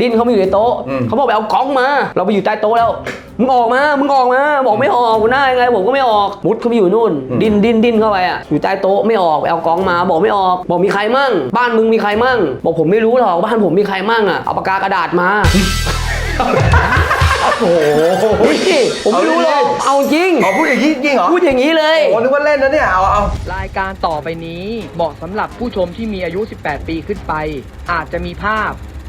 ดิ้นเขาไม่อยู่ในโต๊ะอืมเขาบอกไปเอากล้องมา เราไปอยู่ใต้โต๊ะแล้ว มึงออกมา มึงออกมา บอกไม่ออกกูหน้ายังไงผมก็ไม่ออก มุดเขาไปอยู่นู่น ดิ้นดิ้นดิ้นเข้าไปอะ อยู่ใต้โต๊ะไม่ออกไปเอากล้องมา บอกไม่ออก บอกมีใครมั่ง บ้านมึงมีใครมั่ง บอกผมไม่รู้หรอกบ้านผมมีใครมั่งอะ เอาปากกากระดาษมาโอ้โหอุ๊ยผมไม่รู้หรอกเอาจริงอ๋อพูดอย่างนี้จริงเหรอ พูดอย่างนี้เลยโอ้นึกว่าเล่นนะเนี่ย เอาเอารายการต่อไปนี้เหมาะสำหรับผู้ชมที่มีอายุ 18 ปีขึ้นไป อาจจะมีภาพ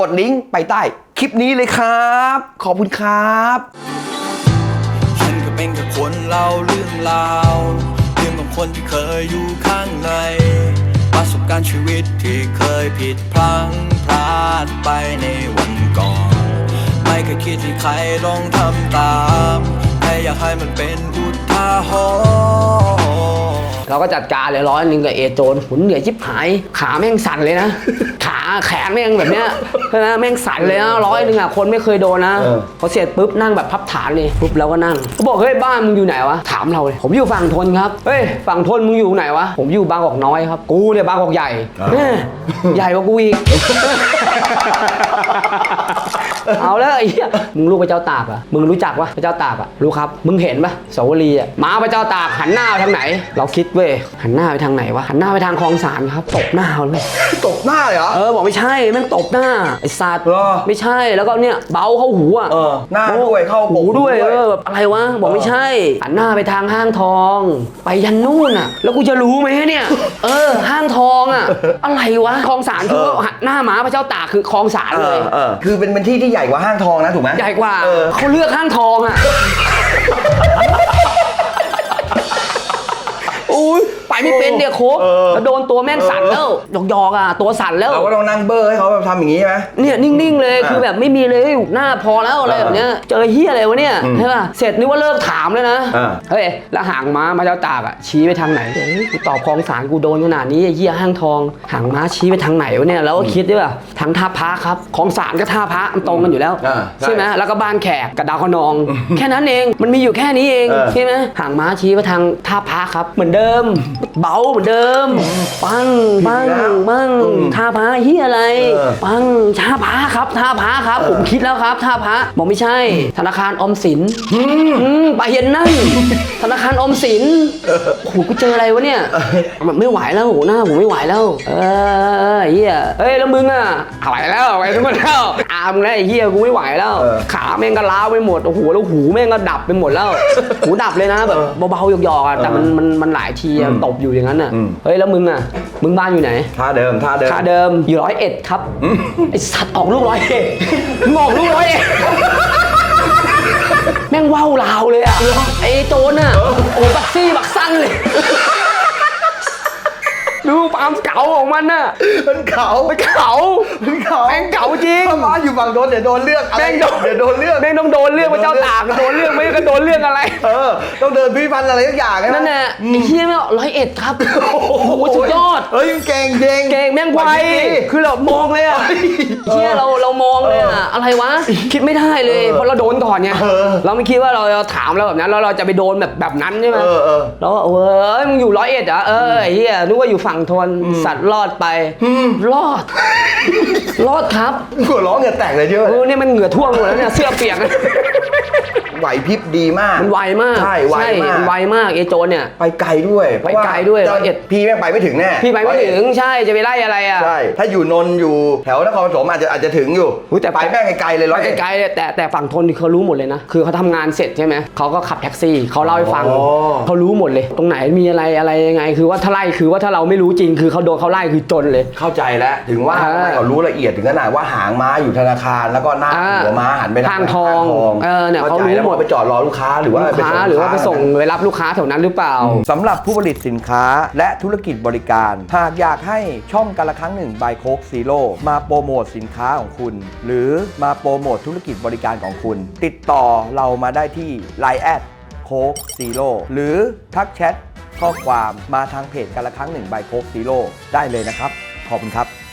กดลิงก์ไปใต้คลิปนี้เลยครับ ขอบคุณครับฉันก็เป็นแค่คนเล่าเรื่องราวเรื่องของคนที่เคยอยู่ข้างใน ประสบการณ์ชีวิตที่เคยผิดพลังพลาดไปในวันก่อน ไม่เคยคิดที่ใครลองทำตาม แค่อยากให้มันเป็นอุทาหรณ์ เราก็จัดการเลยร้อยหนึ่งกับเอโจนหุนเหนื่อยชิบหาย ขาแม่งสั่นเลยนะ ขาแขนแม่งแบบเนี้ยใช่ไหมแม่งสั่นเลยนะร้อยหนึ่งอะคนไม่เคยโดนนะเออ พอเสร็จปุ๊บนั่งแบบพับฐานเลยปุ๊บเราก็นั่งเขาบอกเฮ้ยบ้านมึงอยู่ไหนวะถามเราเลยผมอยู่ฝั่งทนครับเฮ้ยฝั่งทนมึงอยู่ไหนวะผมอยู่บางกอกน้อยครับ กูเนี่ยบางกอกใหญ่แม่ใหญ่กว่ากูอีก เอาแล้วไอ้เหี้ยมึงรู้พระเจ้าตากเหรอะมึงรู้จักปะพระเจ้าตากอะรู้ครับ มึงเห็นปะสาวรีอะมาพระเจ้าตากหันหน้าไปทางไหน เราคิดเว้ยหันหน้าไปทางไหนวะหันหน้าไปทางคลองสารครับตบหน้าเลยต หน้าเลยเหรอ เออบอกไม่ใช่แม่งตบหน้าไอ้สัตว์เหรอ ไม่ใช่แล้วก็เนี่ยเบาเข้าหูอะเออ หน้าด้วยเข้าหูด้วยหูด้วยเออแบบอะไรวะบอกไม่ใช่หันหน้าไปทางห้างทอง ไปยันนู่นอะ แล้วกูจะรู้ไหมเนี่ย เออ ห้างทองอะ อะไรวะคลองสารคือว่าหน้าม้าพระเจ้าตากคือคลองสารเอเลอย เออคือเป็นเป็นที่ที่ใหญ่กว่าห้างทองนะถูกไหม ใหญ่กว่าเออ เขาเลือกห้างทองอะ อุ้ย ไปไม่เป็นเนี่ยโค้กเออแล้วโดนตัวแม่งสั่นแล้วหยอกๆอะตัวสั่นแล้วเราก็ต้องนั่งเบอร์ให้เขาแบบทำอย่างนี้ใช่ไหมเนี่ยนิ่งๆเลยอะคือแบบไม่มีเลยหน้าพอแล้วอะไรแบบเนี้ยเจอเฮียอะไรวะเนี่ยอืมใช่ป่ะเสร็จนึกว่าเลิกถามแล้วนะอ่าเฮ้ยแล้วหางม้ามาเจ้าตากอะชี้ไปทางไหนเฮ้ยกูตอบคลองสารกูโดนขนาดนี้ไอ้เฮียห้างทอง หางม้าชี้ไปทางไหนวะเนี่ยแล้วก็คิดด้วยว่าทางท่าพระครับคลองสารก็ท่าพระมันตรงกันอยู่แล้วอ่าใช่ใช่ไหมแล้วก็บ้านแขกกับดาวคนอง แค่นั้นเองมันมีอยู่แค่นี้เองเออใช่ไหมหางม้าชี้ไปทางท่าพระครับ เหมือนเดิมเบาเหมือนเดิม ปังปังปังท่าพระเฮียอะไรเออปังท่าพระครับท่าพระครับ ผมคิดแล้วครับท่าพระบอกไม่ใช่ ธนาคารออมสินอืมไปเย็นนั่นธนาคารออมสินโอ้โหกูเจออะไรวะเนี่ยแบบไม่ไหวแล้วโหหน้าผมไม่ไหวแล้ว เออเฮียเฮ้ยแล้วมึงอะไหวแล้วไหวทุกคนแล้วอามงแล้วไอ้เฮียกูไม่ไหวแล้วเออขาแม่งก็ล้าวไปหมดโอ้โหแล้วหูแม่งก็ดับไปหมดแล้ว หูดับเลยนะแบบเบาๆหยอกๆอะแต่มันมันมันหลายทีอะอืมตบอยู่อย่างนั้นอะ อืม เฮ้ยแล้วมึงอะ มึงบ้านอยู่ไหน ท่าเดิมท่าเดิม ค่าเดิมอยู่ร้อยเอ็ดครับไอสัตว์ออกลูกร้อยเอ็ดมึงออกลูกร้อยเอ็ดแม่งว้าวลาวเลยอะไอโจนอะโอ้บักซี่บักสั้นเลย ดูความเก๋าของมันน่ะมันเขามันเก๋ามันเขาแม่งเก๋าจริง ถ้ามาอยู่ฝั่งโดนเดี๋ยวโดนเลือกอะไรแม่งโดน เดี๋ยวโดนเลือก แม่งต้องโดนเรื่องพระเจ้าตากโดนเรื่องไม่ก็โดนเรื่องอะไร เออ ต้องเดินพิพันธ์อะไรสักอย่างใช่ไหมนั่นแหละไอ้เฮียแม่งร้อยเอ็ดครับโอ้โหสุดยอด เฮ้ยเก่งเก่งเก่งแม่งไววันนี้ดีคือเรามองเลยอะเชี่ยเราเรามองเลยอะอะไรวะ คิดไม่ได้เลยเพราะเราโดนก่อนไงเออเราไม่คิดว่าเราจะถามเราแบบนั้นแล้วเราจะไปโดนแบบแบบนั้นใช่ไหมเออเออแล้วก็เออมึงอยู่ร้อยเอ็ดเหรอเออไอ้เฮียนึกว่าอยู่ฝั่งทนสัตว์รอดไปรอด รอดครับหัวร้องเหงื่อแตกเลยเยอะ เออเนี่ยมันเหงื่อท่วมหมดแล้วเนี่ยเสื้อเปียกไหวพริบดีมาก มันไวมากใช่ไวมากนไวมากไอ้โจนเนี่ย ไปไกลด้วยเพราะาไปไกลด้วยจะร้อยเอ็ดพี่แม่งไปไม่ถึงแน่พี่ไปไม่ร้อยเอ็ถึดงใช่จะไปไล่อะไรอะใช่ถ้าอยู่นนท์อยู่แถวนครปฐมอาจจะอาจจะถึงอยู่อุ๊ยแต่ไปแม่งไกลๆเลยร้อยไปเอ็ดไกลๆเลยแต่แต่ฝั่งทนนี่เขารู้หมดเลยนะ คือเขาทำงานเสร็จใช่ไหมเขาก็ขับแท็กซี่เขาเล่าให้ฟังอ๋อเขารู้หมดเลย ตรงไหนมีอะไรอะไรยังไง คือว่าถ้าไล่คือว่าถ้าเราไม่รู้จริงคือเขาโดนเขาไล่คือจนเลย เข้าใจแล้วถึงว่าอ่าทำไมเขารู้ละเอียดถึงขนาดว่าหางม้าอยู่ธนาคารแล้วก็หน้าอ่าหัวม้าหันไปทางทางทองเออเนี่ยเขารู้หหมดไปจอดรอลูกค้าหรือว่าลูกค้าหรือว่าไปส่งไปรับลูกค้าแถวนั้นหรือเปล่าสำหรับผู้ผลิตสินค้าและธุรกิจบริการ หากอยากให้ช่องกันละครั้งหนึ่งบายโคกซีโร่มาโปรโมทสินค้าของคุณ หรือมาโปรโมทธุรกิจบริการของคุณ ติดต่อเรามาได้ที่ Line แอดโคกซีโร่หรือทักแชทข้อความมาทางเพจกันละครั้งหนึ่งบายโคกซีโร่ได้เลยนะครับ ขอบคุณครับ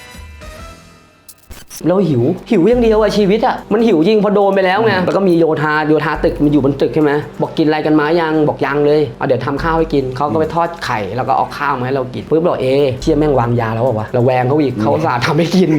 เราหิว หิวอย่างเดียวอะชีวิตอะมันหิวจริงพอโดนไปแล้วไงแล้วก็มีโยธาโยธาตึกมันอยู่บนตึกใช่ไหมบอกกินอะไรกันมายังบอกยังเลยเอาเดี๋ยวทำข้าวให้กินเขาก็ไปทอดไข่แล้วก็เอาข้าวมาให้เรากินปุ๊บบอกเอะเชี่ยแม่งวางยาแล้วบอกว่าวะเราแวงเขาอีกเขาอุตสาห์ทำให้กิน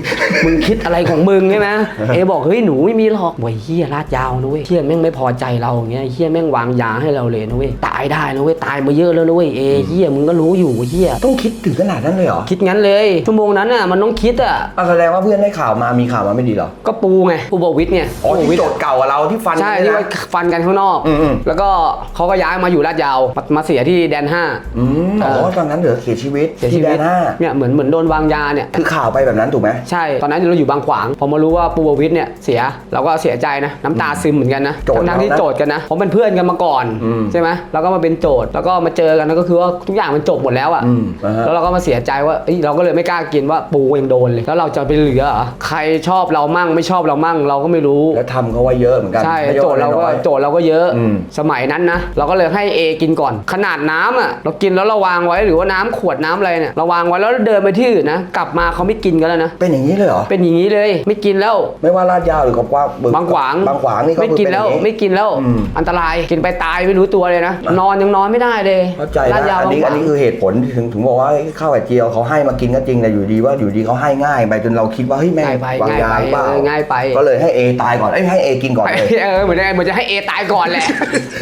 มึงคิดอะไรของมึงใช่ไหมเอบอกเฮ้ยหนูไม่มีหรอกบอกเฮียลาดยาวนะเว้ยเฮียแม่งไม่พอใจเราอย่างเงี้ยเฮียแม่งวางยาให้เราเลยนะเว้ยตายได้นะเว้ยตายมาเยอะแล้วนะเว้ยเอเฮียมึงก็รู้อยู่เฮียต้องคิดถึงขนาดนั้นเลยเหรอคิดงั้นเลยชั่วโมงนั้นน่ะมันต้องคิดอะอะแสดงว่าเพื่อนได้ข่าวมามีข่าวมาไม่ดีเหรอ ก็ปูไงปูบวิทย์ไงอ๋อปูบวิที่ทย์โจทย์เก่ากับเราที่ฟันใช่กันที่นะว่าฟันกันข้างนอก อืมอืมแล้วก็เขาก็ย้ายมาอยู่ลาดยาวมามาเสียที่แดนห้าอืมอ๋อตอนนั้นเหลือเสียชีวิตเสียที่ชีแดวิตนห้าเนี่ยเหมือนเหมือนโดนวางยาเนี่ย คือข่าวไปแบบนั้นถูกไหม ใช่ ตอนนั้นเราอยู่บางขวาง พอมารู้ว่าปูบวิทย์เนี่ยเสีย เราก็เสียใจนะ น้ำตาซึมเหมือนกันนะโจทย์ทั้งๆที่เรานะโจทย์กันนะเพราะเป็นเพื่อนกันมาก่อน อืมใช่ไหมแล้วก็มาเป็นโจทย์ แล้วก็มาเจอกันแล้วก็คือว่าทุกอย่างมันจบหมดแล้วอะ อืมอ่าฮะแล้วเราก็มาเสียใจว่าเอ้ยเราก็เลยไม่กล้ากินว่าปูยังโดนเลย แล้วเราจะไปเหลือเหรอ ใครชอบเรามั่งไม่ชอบเรามั่ง เราก็ไม่รู้ แล้วทำเขาไว้เยอะเหมือนกันใช่ไม่ใช่โจทย์เราก็น้อย โจทย์เราก็เยอะอืม สมัยนั้นนะเราก็เลยให้ A กินก่อน ขนาดน้ำอะเรากินแล้วเราวางไว้หรือว่าน้ำขวดน้ำอะไรเนี่ยเราวางไว้แล้วเดินไปที่อื่นนะกลับมาเขาไม่กินกันแล้วนะเป็นอย่างนี้เลยเหรอ เป็นอย่างนี้เลยไม่กินแล้ว ไม่ว่าลาดยาวหรือกว้างบางขวางบางขวางนี่ก็ไม่คือกินแล้วเป็อย่างไม่กินแล้ว อืม อันตรายกินไปตายไม่รู้ตัวเลยนะ นอนยังนอนไม่ได้เลยเข้าใจลาดยานะวอันนี้บางขอัวานงนี้คือเหตุผลที่ถึงถึงบอกว่าเฮ้ยข้าวไข่เจียวเขาให้มากินก็จริงแต่อยู่ดีว่าอยู่ดีเขาให้ง่ายไปจนเราคิดว่าเฮ้ยแม่งง่ายไปวางง่ายยาไปหรือเปล่าเออง่ายไปก็เลยให้เอตายก่อนเอ้ยให้เอกินก่อนเลย เออเหมือนเหมือนจะให้ A ตายก่อนแหละ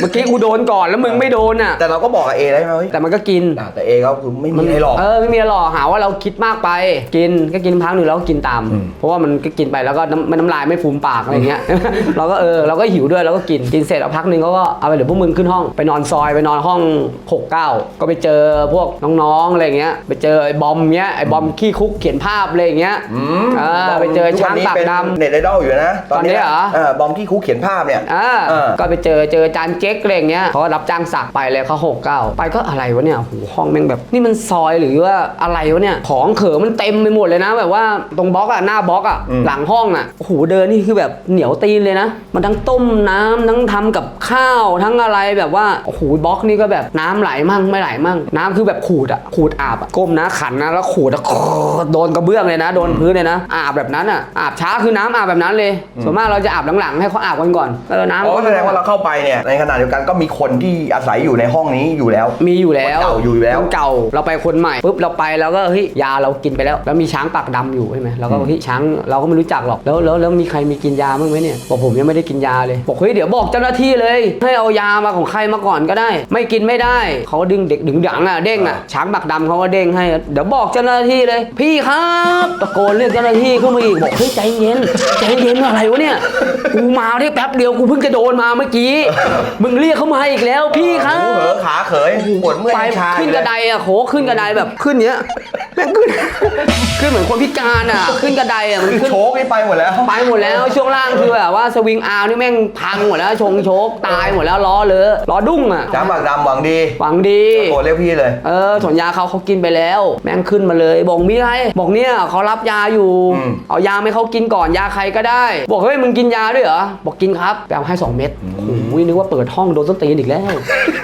เมื่อกี้กูโดนก่อนแล้วมึงไม่โดนอะ แต่เราก็บอกกับเอได้ไหมว่าเฮ้ยแต่มันก็กิน อะแต่เอก็คือไม่มีอะไรหรอก เออไม่มีอะไรหรอกหาว่าเราคิดมากไป กินก็กินพักหนึ่งแล้วก็กินตาม อืม เพราะว่ามันก็กินไปแล้วก็น้ำมันน้ำลายไม่ฟูมปากอะไรเงี้ย เราก็เออเราก็หิวด้วยเราก็กินกินเสร็จเอาพักหนึ่งเขาก็เอาไปเดี๋ยวพวกมึงขึ้นห้องไปนอนซอยไปนอนห้อง69ก็ไปเจอพวกน้องๆอะไรเงี้ยไปเจอไอ้บอมเงี้ยไอ้บอมขี้คุกเขียนภาพอะไรเงี้ยอืมเออไปเจอช้างปากดำเน็ตไอดอลอยู่นะ ตอนนี้เหรอเออบอมที่คุกเขียนภาพเนี่ยอ่าเออก็ไปเจอเจอจานเจ๊กอะไรอย่างเงี้ยเขาก็รับจ้างสักไปเลยเขาหกเก้าไปก็อะไรวะเนี่ยโอ้โหห้องแม่งแบบ นี่มันซอยหรือว่าอะไรวะเนี่ยของเขิงมันเต็มไปหมดเลยนะ แบบว่าตรงบล็อกอะหน้าบล็อกอะอืมหลังห้องอะโอ้โหเดินนี่คือแบบเหนียวตีนเลยนะ มันทั้งต้มน้ำทั้งทำกับข้าวทั้งอะไรแบบว่าโอ้โหบล็อกนี่ก็แบบน้ำไหลมั่งไม่ไหลมั่งน้ำคือแบบขูดอะขูดอาบอะก้มนะขันนะแล้วขูดอะโดนกระเบื้องเลยนะ โดนพื้นเลยนะอาบแบบนั้นอะอาบช้าคือน้ำอาบแบบนั้นเลย ส่วนมากเราจะอาบหลังๆให้เขาอาบกันก่อนเออน้ำอ๋อแสดงว่าเราเข้าไปเนี่ยในขณะเดียวกันก็มีคนที่อาศัยอยู่ในห้องนี้อยู่แล้ว มีอยู่แล้วคนเก่าอยู่แล้วคนเก่าเราไปคนใหม่ปุ๊บเราไปแล้วก็เฮ้ยยาเรากินไปแล้ว แล้วมีช้างปากดำอยู่ใช่ไหมเราก็เฮ้ยช้างเราก็ไม่รู้จักหรอกแล้วแล้วแล้วมีใครมีกินยาบ้างไหมเนี่ยบอกผมยังไม่ได้กินยาเลยบอกเฮ้ยเดี๋ยวบอกเจ้าหน้าที่เลย ให้เอายามาของใครมาก่อนก็ได้ ไม่กินไม่ได้เขาดึงเด็กดึงดังอะเด้งอะช้างปากดำเขาก็เด้งให้เดี๋ยวบอกเจ้าหน้าที่เลย พี่ครับ ตะโกนเรียกเจ้าหน้าที่ขึ้นมาอีกบอกเฮ้ยใจเย็นใจเย็นอะไรวะเนี่ยกูมาได้แป๊บเดียวกูเพิ่งจะโดนมาเมื่อกี้ มึงเรียกเขามาอีกแล้วพี่ครับหูเหอขาเขยปวดเมื่อยไปชาขึ้นกระไดอะโหขึ้นกระไดแบบขึ้นเนี้ยแม่งขึ้น ขึ้นเหมือนคนพิการอะ ขึ้นกระไดอะ มันคือขึ้น โชกนี่ไปหมดแล้ว ไปหมดแล้วช่วงล่างคือแบบว่าสวิงอาร์นี่แม่งพังหมดแล้วชงโชกตายหมดแล้วล้อเลยล้อดุ้งอะจ้าปากดำหวังดีหวังดี โกรธเรียกพี่เลย เออถอนยาเขาเขากินไปแล้ว แม่งขึ้นมาเลยบอกมีอะไรบอกเนี่ยเขารับยาอยู่ อืม เอายาให้เขากินก่อนยาใครก็ได้ บอกเฮ้ยมึงกินยาด้วยเหรอบอกกินครับแปลให้สองเม็ดโอ้โหนึกว่าเปิดห้องโดนส้นตีนอีกแล้ว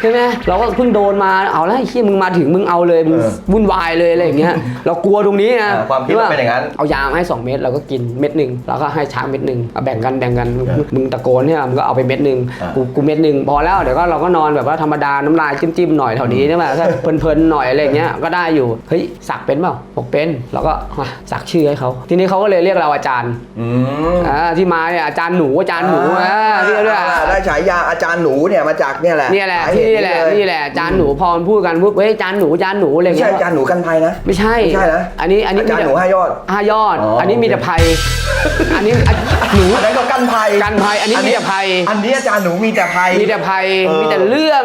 ใช่ไหมเราก็เพิ่งโดนมาเอาแล้วไอ้เฮียมึงมาถึงมึงเอาเลยมึงเออ วุ่นวายเลยอะไรอย่างเงี้ยเรากลัวตรงนี้นะอ่าความคิดมันเป็นอย่างนั้น เอายามาให้สองเม็ดเราก็กินเม็ดหนึ่งแล้วก็ให้ช้างเม็ดหนึ่งเอาแบ่งกันแบ่งกันมึงตะโกนเนี่ยมึงก็เอาไปเม็ดหนึ่งอ่ากูกูเม็ดหนึ่งพอแล้วเดี๋ยวก็เราก็นอนแบบว่าธรรมดาน้ำลายจิ้มๆหน่อยแถวนี้ใช่ไหมถ้าเพลินๆหน่อยอะไรอย่างเงี้ยก็ได้อยู่เฮ้ยสักเป็นเปล่าบอกเป็นเราก็มาสักชื่อให้เขาทีนี้เขาก็เลยเรียกเราอาจารย์อืม อ่าที่มาเนี่ยอาจารย์หนูอาจารย์หนูอ่าเรียกด้วย อ่าได้ฉายาอาจารย์หนูเนี่ยมาจากเนี่ยแหละเนี่ยแหละสาเตุที่นี่แหละเยนี่แหละอาจารย์หนูพอมันพูดกันปุ๊บเฮ้ยอาจารย์หนูอาจารย์หนูอะไรไม่เงี้ใช่ยอาจารย์หนูกันภัยนะไม่ใช่ไม่ใช่นะอันนี้อันนี้อาจารย์หนูมีแต่ห้ายอดห้ายอดอ๋ออัอันนี้มีแต่ภัย อันนี้อันหนูอันนั้นก็กันภัยกันภัย อันนี้มีแต่ภัย อันนี้อาจารย์หนูมีแต่ภัย มีแต่ภัยเออมีแต่เรื่อง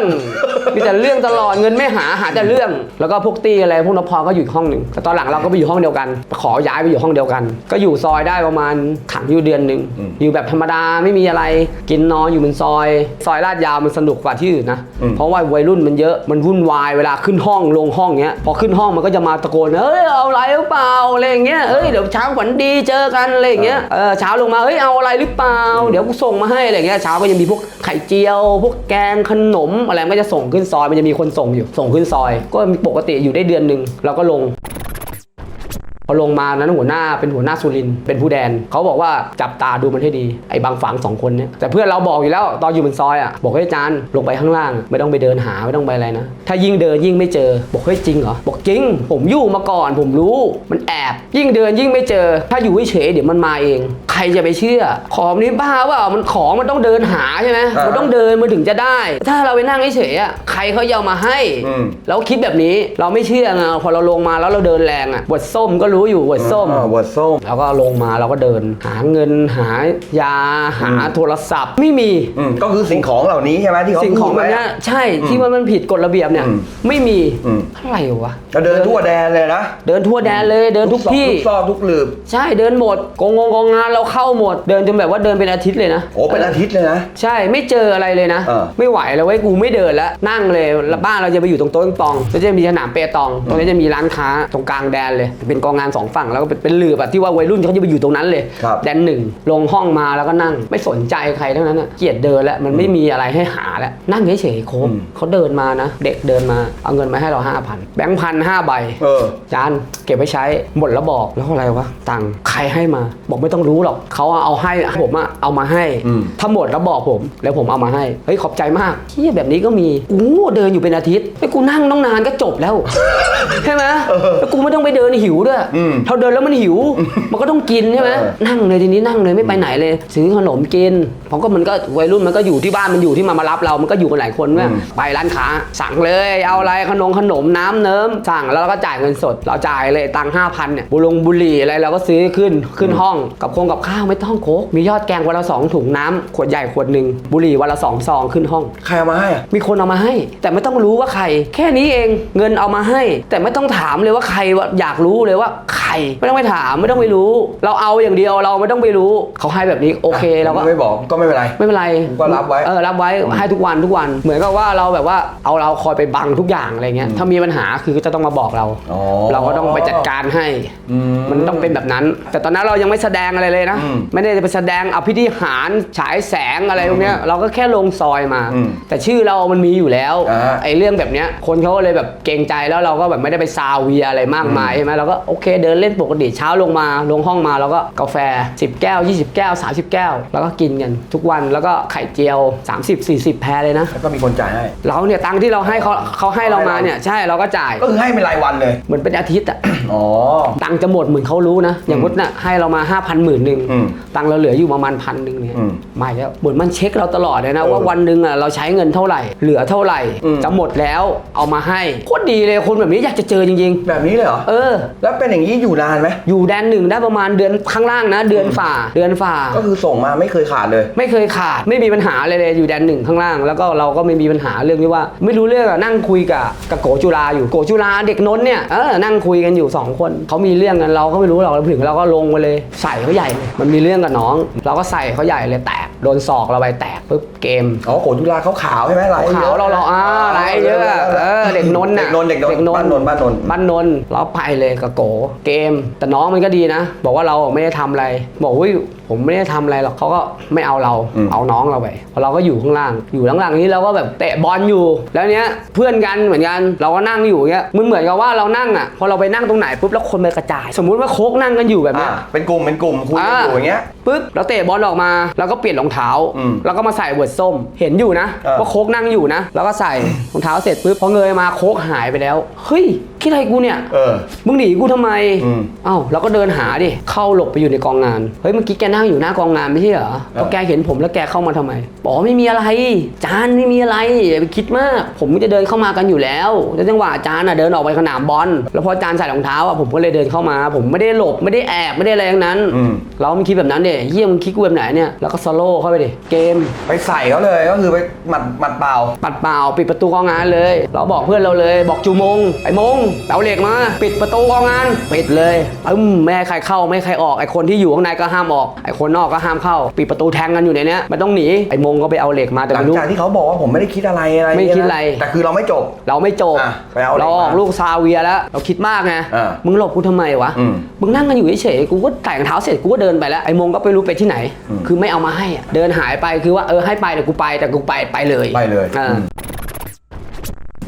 มีแต่เรื่องตลอดเงินไม่หาหาแต่เรื่อง แล้วก็พวกตีอะไรพวกนพรก็อยู่อีกห้องหนึ่งแต่ตอนหลังเราก็ไปอยู่ห้องเดียวกัน ขอย้ายไปอยู่ห้องเดียวกัน ก็อยู่ซอยได้ประมาณขังอยู่เดือนหนึ่งอยู่แบบธรรมดาไม่มีอะไร กินนอนอยู่บนซอย ซอยลาดยาวมันสนุกกว่าที่อื่นนะ เพราะว่าวัยรุ่นมันเยอะมันวุ่นวายเวลาขึ้นห้องลงห้องเงี้ยพอขึ้นห้องมันก็จะมาตะโกนเอ้ยเอาอะไรหรือเปล่าอะไรอย่างเงี้ยเอ้ยเดี๋ยวเช้าขวัญดีเจอกันอะไรอย่างเงี้ยเออเช้าลงมาเฮ้ยเอาอะไรหรือเปล่า เดี๋ยวกูส่งมาให้อะไรอย่างเงี้ยเช้าก็ยังมีพวกไข่เจียว พวกแกงขนมอะไรมันก็จะส่งขึ้นซอยมันจะมีคนส่งอยู่ส่งขึ้นซอย ก็มีปกติอยู่ได้เดือนหนึ่งเราก็ลง พอลงมานั้นหัวหน้าเป็นหัวหน้าสุรินทร์เป็นผู้แดนเขาบอกว่าจับตาดูมันให้ดีไอ้บางฝังสองคนเนี่ยแต่เพื่อนเราบอกอยู่แล้วตอนอยู่บนซอยอะบอกเฮ้ยอาจารย์ลงไปข้างล่าง ไม่ต้องไปเดินหาไม่ต้องไปอะไรนะ ถ้ายิ่งเดินยิ่งไม่เจอ บอกเฮ้ยจริงเหรอบอกจริง ผมอยู่มาก่อน ผมรู้มันแอบ ยิ่งเดินยิ่งไม่เจอ ถ้าอยู่เฉยๆเดี๋ยวมันมาเอง ใครจะไปเชื่อ ของนี้บ้าว่ามันของมันต้องเดินหาใช่ไหมอ่ามัมันต้องเดินมันถึงจะได้ ถ้าเราไปนั่งเฉยๆอะใครเขาจะเอามาให้อืมเราคิดแบบนี้เราไม่เชื่อไงพอเราลงมาแล้วเราเดินแรงอะบวดส้มก็รู้อยู่บวดส้มอ่าบวชส้ม แล้วก็ลงมาเราก็เดิน หาเงินหายาหาโทรศัพท์ไม่มี อืมก็คือสิ่งของเหล่านี้ใช่ไหมที่เขาสิ่งของพูดแบบไว้เนี้ยใช่ที่มันมันผิดกฎระเบียบเนี่ยอืมไม่มีอืม อะไรวะก็เดินทั่วแดนเลยนะเดินทั่วแดนเลยเดินทุกซอกที่ ทุกซอกทุกหลืบใช่เดินหมดกงงงงงานเราเข้าหมด เดินจนแบบว่าเดินเป็นอาทิตย์เลยนะ โอ้เป็นอาทิตย์เลยนะ ใช่ไม่เจออะไรเลยนะ เออไม่ไหวแล้วเว้ยกูไม่เดินแล้วนั่งเลยแล้วบ้านเราจะไปอยู่ตรงโต๊ะปิงปองแล้วจะมีสนามเปตอง ตรงนี้จะมีร้านค้าตรงกลางแดนเลย เป็นกองงานสองฝั่งแล้วก็เป็นเป็นหลืบแบบที่ว่าวัยรุ่นเขาจะไปอยู่ตรงนั้นเลย ครับแดนหนึ่งลงห้องมาแล้วก็นั่งไม่สนใจใครทั้งนั้นอะเกลียดเดินแล้วมันไม่มีอะไรให้หาแล้วนั่งเฉยๆโค้งเขาเดินมานะ เด็กเดินมาเอาเงินมาให้เราห้าพันแบงค์พันห้าใบ เออ จานเก็บไว้ใช้หมดแล้วบอกแล้วอะไรวะตังค์ใครให้มา บอกไม่ต้องรู้หรอกเขาเอาให้ผมอะเอามาให้ อืม ถ้าหมดแล้วบอกผม แล้วผมเอามาให้เฮ้ยขอบใจมากเที่ยแบบนี้ก็มีกูเดินอยู่เป็นอาทิตย์ไอ้กูนั่งต้องนานก็จบแล้ว ใช่ไหมแล้วกูไม่ต้องไปเดินหิวด้วยอืมถ้าเดินแล้วมันหิว มันก็ต้องกินใช่ไหมเออนั่งเลยทีนี้นั่งเลยไม่ไปไหนเลยซื้อขนมกินเพราะก็มันก็วัยรุ่นมันก็อยู่ที่บ้านมันอยู่ที่มามารับเรา มันก็อยู่กันหลายคนเว้ยไปร้านค้าสั่งเลยเอาอะไรขนมขนมน้ำเนิ้มสั่งแล้วเราก็จ่ายเงินสด เราจ่ายเลยตังค์ห้าพันเนี่ยบุลงบุหรี่อะไรเราก็ซื้อขึ้นขึ้นห้องกับคงกับข้าวไม่ต้องโคกมียอดแกงวันละสองถุงน้ำขวดใหญ่ขวดหนึ่งบุหรี่วันละสองซองขึ้นห้องใครเอามาให้อะมีคนเอามาให้ แต่ไม่ต้องรู้ว่าใคร แค่นี้เองเงินเอามาให้ แต่ไม่ต้องถามเลยว่าใครว่าอยากรู้เลยว่าใคร ไม่ต้องไปถามไม่ต้องไปรู้ เราเอาอย่างเดียวเราไม่ต้องไปรู้เขาให้แบบนี้โอเคเราก็ไม่บอกก็ไม่เป็นไร ไม่เป็นไรก็รับไว้ เออรับไว้ให้ทุกวันทุกวัน เหมือนกับว่าเราแบบว่าเอาเราคอยไปบังทุกอย่างอะไรเงี้ยถ้ามีปัญหาคือจะต้องมาบอกเรา อ๋อ เราก็ต้องไปจัดการให้ อืม มันต้องเป็นแบบนั้น แต่ตอนนั้นเรายังไม่แสดงอะไรเลยนะ อืมไม่ได้ไปแสดงอภิธิหารฉายแสงอะไรตรงเนี้ยเราก็แค่ลงซอยมา อืมแต่ชื่อเรามันมีอยู่แล้วอ่า ไอ้เรื่องแบบเนี้ยคนเขาก็เลยแบบเกรงใจแล้วเราก็แบบไม่ได้ไปซาเวียอะไรมากมายใช่ไหมเราก็โอเคเดินเล่นปกติเช้าลงมาลงห้องมาแล้วก็กาแฟ 10 แก้ว 20 แก้ว 30 แก้ว แล้วก็กินกันทุกวันแล้วก็ไข่เจียว 30 40 แพรเลยนะ แล้วก็มีคนจ่ายให้ เราเนี่ยตังค์ที่เราให้เขาเขาให้เรามาเนี่ยใช่เราก็จ่ายก็คือให้เป็นรายวันเลย เหมือนเป็นอาทิตย์อะอ๋อตังค์จะหมดเหมือนเขารู้นะ อย่างมุดน่ะให้เรามา 5 0 0 0หมื่นหนึ่งอืมตังค์เราเหลืออยู่ประมาณพันหนึ่งเนี่ยอืมไม่แล้วเหมือนมันเช็คเราตลอดเลยนะเออว่าวันหนึ่งอะเราใช้เงินเท่าไหร่ เหลือเท่าไหร่ อืม จะหมดแล้วเอามาให้โคตรดีเลยคนแบบนี้อยากจะเจอจริงแบบนี้เลยเหรอ ๆ เออ แล้วเป็นอย่างนี้อยู่นานไหมอยู่แดนหนึ่งได้ประมาณเดือนข้างล่างนะ เดือนฝ่าเดือนฝ่า ก็คือส่งมาไม่เคยขาดเลย ไม่เคยขาดไม่มีปัญหาเลยเลยอยู่แดนหนึ่งข้างล่าง แล้วก็เราก็ไม่มีปัญหาเรื่องที่ว่า ไม่รู้เรื่องอะนั่งคุยกับกับโกจุฬาอยู่โกจุฬาเด็กนนท์เนี่ยเออนั่งคุยกันอยู่สองคนเขามีเรื่องกันเราก็ไม่รู้หรอกเราถึงเราก็ลงไปเลยใส่เขาใหญ่เลยมันมีเรื่องกับน้อง เราก็ใส่เขาใหญ่เลยแตกโดนศอกเราไปแตกปุ๊บเกมอ๋อโขนจุฬาเขาขาวใช่ไหมลายขาวเราเราอ่าอะไรเยอะอะเออเด็กนนท์น่ะเด็กนนท์เด็กนนท์บ้านนนท์บ้านนนท์บ้านนนท์เราไปเลยกับโกเกมแต่น้องมันก็ดีนะ บอกว่าเราไม่ได้ทำอะไร บอกว่าผมไม่ได้ทำอะไรหรอกเขาก็ไม่เอาเราอืม เอาน้องเราไปเพราะเราก็อยู่ข้างล่าง อยู่ข้างล่างนี้เราก็แบบเตะบอลอยู่ แล้วเนี้ยเพื่อนกันเหมือนกันเราก็นั่งอยู่เงี้ยมันเหมือนกับว่าเรานั่งอะพอเราไปนั่งตรงไหนปุ๊บแล้วคนไปกระจาย สมมุติว่าโคกนั่งกันอยู่แบบเนี้อ่าย เป็นกลุ่มเป็นกลุ่มคุยกันอยู่อย่างเงี้ย ปึ๊บเราเตะบอลออกมาเราก็เปลี่ยนรองเท้า อืมแล้วก็มาใส่เวิร์ดส้ม เห็นอยู่นะ เออ ว่าโคกนั่งอยู่นะ แล้วก็ใส่ รองเท้าเสร็จปุ๊บพอเงยมาโคกหายไปแล้ว เฮ้ย คิดอะไรกูเนี่ย เออ มึงหนีกูทำไมอืม เอ้าเราก็เดินหาดิ เข้าหลบไปอยู่ในกองงาน เฮ้ยเมื่อกี้แกนั่งอยู่หน้ากองงานไม่ใช่เหรอพอแกเห็นผมแล้วแกเข้ามาทำไมบอกว่าไม่มีอะไร จานไม่มีอะไรอย่าไปคิดมาก ผมก็จะเดินเข้ามากันอยู่แล้วแล้วจังหวะจานอะเดินออกไปสนามบอลแล้วพอจานใส่รองเท้าอะผมก็เลยเดินเข้ามา ผมไม่ได้หลบไม่ได้แอบไม่ได้อะไรทั้งนั้นอืมเราไม่คิดแบบนั้นเด็เยี่ยมงคิดกูแบบไหนเนี่ยแล้วก็สโลว์เข้าไปดิเกม ไปใส่เขาเลยก็คือไปหมัดหมัดเปล่าปัดเปล่าปิดประตูกองงานเลย เราบอกเพื่อนเราเลยบอกจูมงไอ้มงเอาเหล็กมา ปิดประตูกองงานปิดเลยอึ้มแม่ให้ใครเข้าไม่ให้ใครออกไอ้คนที่อยู่ข้างในก็ห้ามออกไอ้คนนอกก็ห้ามเข้าปิดประตูแทงกันอยู่ในเนี้ยไม่ต้องหนีไอ้มงก็ไปเอาเหล็กมาแต่หลัไม่งรู้ จากที่เขาบอกว่าผมไม่ได้คิดอะไรอะไรไม่คิดอะไร แต่คือเราไม่จบ เราไม่จบอะไปเอาเหล็กเราออกมาลูกซาเวียแล้ว เราคิดมากไงอ่ามึมึงหลบกูทำไมวะอืมมึงนั่งกันอยู่เฉยๆกูก็ใส่รองเท้าเสร็จกูก็เดินไปแล้วไอ้มงก็ไปรู้ไปที่ไหนอืมคือไม่เอามาให้อะเดินหายไปคือว่าเออให้ไปแต่กูไปแต่กูไปไปเลยไปเลยอ่า อืม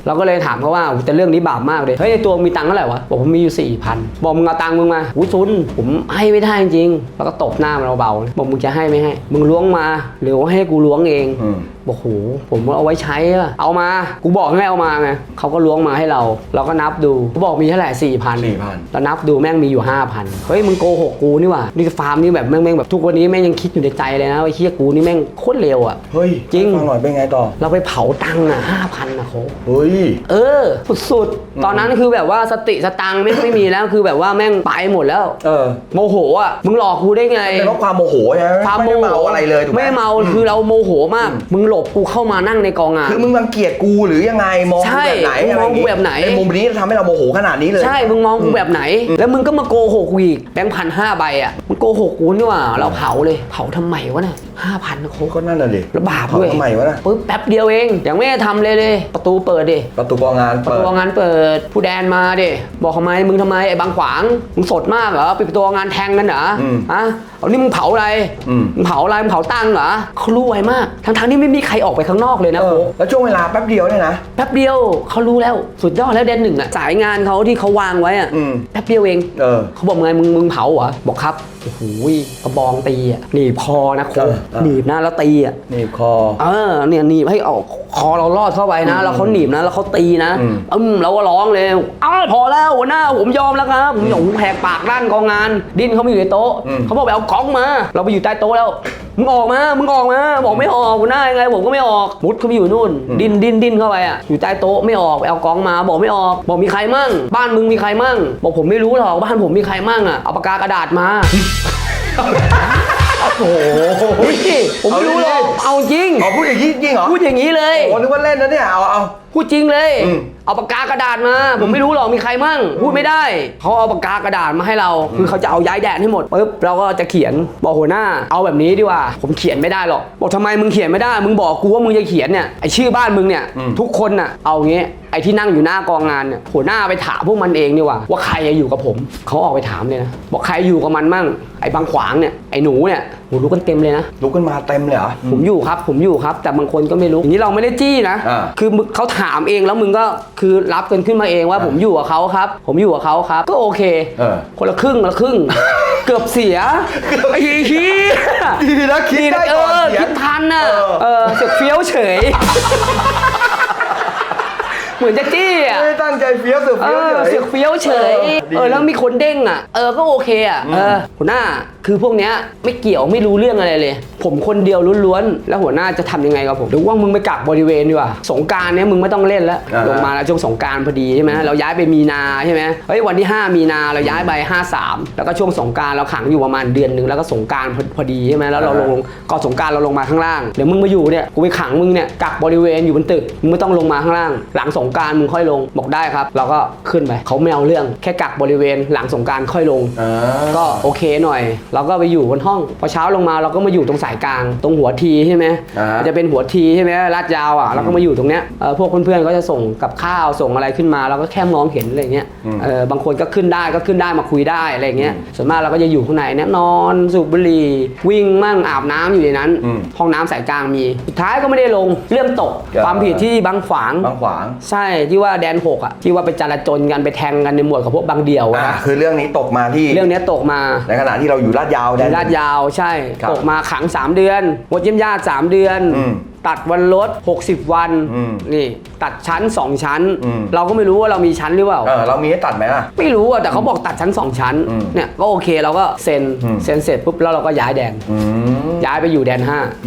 เราก็เลยถามเขาว่าแต่เรื่องนี้บาปมากเลยเฮ้ยในตัวมีตังค์เท่าไหร่วะบอกผมมีอยู่สี่พันบอกมึงเอาตังค์มึงมาอุ้ยซุนผมให้ไม่ได้จริงๆแล้วก็ตบหน้ามันเบาๆบอกมึงจะให้ไม่ให้ มึงล้วงมาหรือว่าให้กูล้วงเองอ บอกโหผมเอาไว้ใช้อะเอามา กูบอกให้เอามาไงเขาก็ล้วงมาให้เรา เราก็นับดูกูบอกมีเท่าไหร่สี่พัน4,000 แล้วนับดูแม่งมีอยู่ห้าพันเฮ้ยมึงโกหกกูนี่หว่านี่ฟาร์มนี่แบบแม่งแม่งแบบทุกวันนี้แม่งยังคิดอยู่ในใจเลยนะว่าเฮียกูนี่แม่งโคตรเร็วอะเฮ้ยจริง ฟังหน่อยเป็นไงต่อ เราไปเผาตังค์อะห้าพันนะโคกเฮ้ย เออ สุดๆ ตอนนั้นคือแบบว่าสติสตังค์ไม่ไม่มีแล้วคือแบบว่าแม่งไปหมดแล้ว เออโมโหอะ มึงหลอกกูได้ไงเป็นเพราะความโมโหใช่ไหมความไม่ได้เมาอะไรเลยถูกไหม ไม่เมาคือเราโมโหมาก มึงหลบกูเข้ามานั่งในกองงาน คือมึงรังเกียจกูหรือยังไงมองใช่กูแบบไหนมึงมองกูะรย่าแบบไหน ในมุมนี้ทำให้เราโมโหขนาดนี้เลย ใช่ มึงมองกูแบบไหน แล้วมึงก็มาโกหกกูอีกแบงค์พันห้าใบอะมึงโกหกกูนี่หว่า เราเผาเลย เผาทำไมวะเนี่ยห้าพันนะโคกก็นั่นน่ะดิแล้วบาปด้วยทำไมวะน่ะปึ๊บแป๊บเดียวเอง ยังไม่ได้ทำเลยเลยประตูเปิดดิ ประตูกองงานประเปิดตูงานเปิด ผู้แดนมาดิบอกทำไมมึงทำไมไอ้บางขวางมึงสดมากเหรอปิดประตูงานแทงกันเหรออมอะเอานี่มึงเผาอะไรอืม มึงเผาอะไรมึงเผาตังค์เหรอเขารู้ไวมากทั้งๆที่ไม่มีใครออกไปข้างนอกเลยนะเอโค้อกแล้วช่วงเวลาแป๊บเดียวเนี่ยนะ แป๊บเดียวเขารู้แล้วสุดยอดแล้วแดนหนึ่งอะสายงานเขาที่เขาวางไว้อะอืม แป๊บเดียวเอง เออ เขาบอกไงมึงมึงเผาเหรอบอกครับโอ้โหกระบองตีอะหนีบคอนะโค้กเออเออ หนีบนะแล้วตีอะหนีบคอ เออเนี่ยหนีบให้ออก คอเราลอดเข้าไปนะ แล้วเขาหนีบนะ แล้วเขาตีนะอืมอืมเราก็ร้องเลยอ้าวพอแล้วหัวหน้าผมยอมแล้วครับผมหยงแหกปากลั่นกองงาน ดิ้นเขาไม่อยู่ในโต๊ะอืมเขาบอกไปเอากล้องมา เราไปอยู่ใต้โต๊ะแล้วมึงออกมา มึงออกมา บอกไม่ออกหัวหน้ายังไงผมก็ไม่ออกมุดเขาไปอยู่นู่น ดิ้นดิ้นดิ้นเข้าไปอะอยู่ใต้โต๊ะไม่ออกไปเอากล้องมา บอกไม่ออก บอกมีใครมั่ง บ้านมึงมีใครมั่ง บอกผมไม่รู้หรอกบ้านผมมีใครมั่งอะเอาปากกากระดาษมา โอ้โหนี่ผมไม่รู้หรอกเอาจริงอ๋อพูดอย่างนี้จริงเหรอ พูดอย่างนี้เลยโอ้นึกว่าเล่นนะเนี่ยเอาเอาพูดจริงเลยอืมเอาปากกากระดาษมา ผมไม่รู้หรอกมีใครมั่ง พูดไม่ได้เขาเอาปากกากระดาษมาให้เรา คือเขาจะเอาย้ายแดนให้หมดปุ๊บเราก็จะเขียนบอกหัวหน้า เอาแบบนี้ดีกว่า ผมเขียนไม่ได้หรอกบอกทำไมมึงเขียนไม่ได้ มึงบอกกูว่ามึงจะเขียนเนี่ยไอชื่อบ้านมึงเนี่ยอืมทุกคนน่ะเอางี้ไอที่นั่งอยู่หน้ากองงานเนี่ยหัวหน้าไปถามพวกมันเองดีกว่า ว่าใครจะอยู่กับผมเขาออกไปถามเลยนะบอกใครอยู่กับมันมั่งไอบางขวางเนี่ยไอหนูเนี่ยโหรู้กันเต็มเลยนะ ลุกขึ้นมาเต็มเลยเหรอ ผมอยู่ครับ ผมอยู่ครับ แต่บางคนก็ไม่รู้อย่างนี้เราไม่ได้จี้นะ อ่า คือมึงเขาถามเองแล้วมึงก็คือรับกันขึ้นมาเองว่าอ่าผมอยู่กับเขาครับ ผมอยู่กับเขาครับ ก็โอเค เออ คนละครึ่งคนละครึ่ง เกือบเสียไอ้เหี้ยดีนะคิดได้เอก่อนอเขียคิน ดทันน่ะเออ เออเสือกเฟี้ยวเฉย เหมือนจะจี้อะ ไม่ได้ตั้งใจเฟี้ยวเสือเอเฟี้ยวเฉยอเสือกเฟี้ยวเฉยเออดีเออ แล้วมีคนเด้งอะ เออ ก็โอเคอะอืมเออหัวหน้า คือพวกเนี้ยไม่เกี่ยวไม่รู้เรื่องอะไรเลย ผมคนเดียวล้วนๆแล้วหัวหน้าจะทำยังไงกับผมหรือว่ามึงไปกักบริเวณดีกว่าสงกรารเนี้ยมึงไม่ต้องเล่นแล้วอ่าฮะลงมาแล้วช่วงสงกรารพอดีใช่ไหมเราย้ายไปมีนาใช่ไหมเฮ้ยวันที่ 5 มีนาเราย้ายไป 53 แล้วก็ช่วงสงกรารเราขังอยู่ประมาณเดือนหนึ่งแล้วก็สงกรารพอดีใช่ไหมแล้วเราลงก่อนสงกรารเราลงมาข้างล่างเดี๋ยวมึงมาอยู่เนี่ยกูไปขังมึงเนี่ยกักบริเวณอยู่บนตึกมึงไม่ต้องลงมาข้างล่าง หลังสงกรารมึงค่อยลงบอกได้ครับ เราก็ขึ้นไปเขาไม่เอาเรื่องแค่กักบริเวณหลังสงกรารค่อยลงอ่าก็โอเคหน่อยเราก็ไปอยู่บนห้อง พอเช้าลงมาเราก็มาอยู่ตรงสายกลาง ตรงหัวทีใช่ไหมอ่าฮะมั นจะเป็นหัวทีใช่ไหมลาดยาวอะเราก็มาอยู่ตรงเนี้ยเอ่อพวกเพื่อนๆก็จะส่งกับข้าวส่งอะไรขึ้นมา เราก็แค่มองเห็นอะไรเงี้ยอืมเออบางคนก็ขึ้นได้ก็ขึ้นได้มาคุยได้อะไรเงี้ยส่วนมากเราก็จะอยู่ข้างในเนี่ยนอนสูบบุหรี่วิ่งมั่งอาบน้ำอยู่ในนั้น อืมห้องน้ำสายกลางมีสุดท้ายก็ไม่ได้ลงเรื่องตกครับ ความผิดที่บางขวาง บางขวาง ใช่ที่ว่าแดนหกอะที่ว่าไปจราจนกันไปแทงกันในหมวดกับพวกบางเดี่ยวอ่าอะคือเรื่องนี้ตกมาที่ เรื่องเนี้ยตกมา ในขณะที่เราอยู่ลาดยาวแดน ลาดยาวใช่ครับตกมาขัง 3 เดือนหมดเยี่ยมญาติ 3 เดือน อืม ตัดวันลด 60 วันอืม นี่ตัดชั้น 2 ชั้นอืมเราก็ไม่รู้ว่าเรามีชั้นหรือเปล่า เออเรามีให้ตัดไหมล่ะ ไม่รู้อะแต่เขาบอกตัดชั้น 2 ชั้นอืมเนี่ยก็โอเคเราก็เซ็นอืม เซ็นเสร็จปุ๊บแล้วเราก็ย้ายแดน อืมย้ายไปอยู่แดน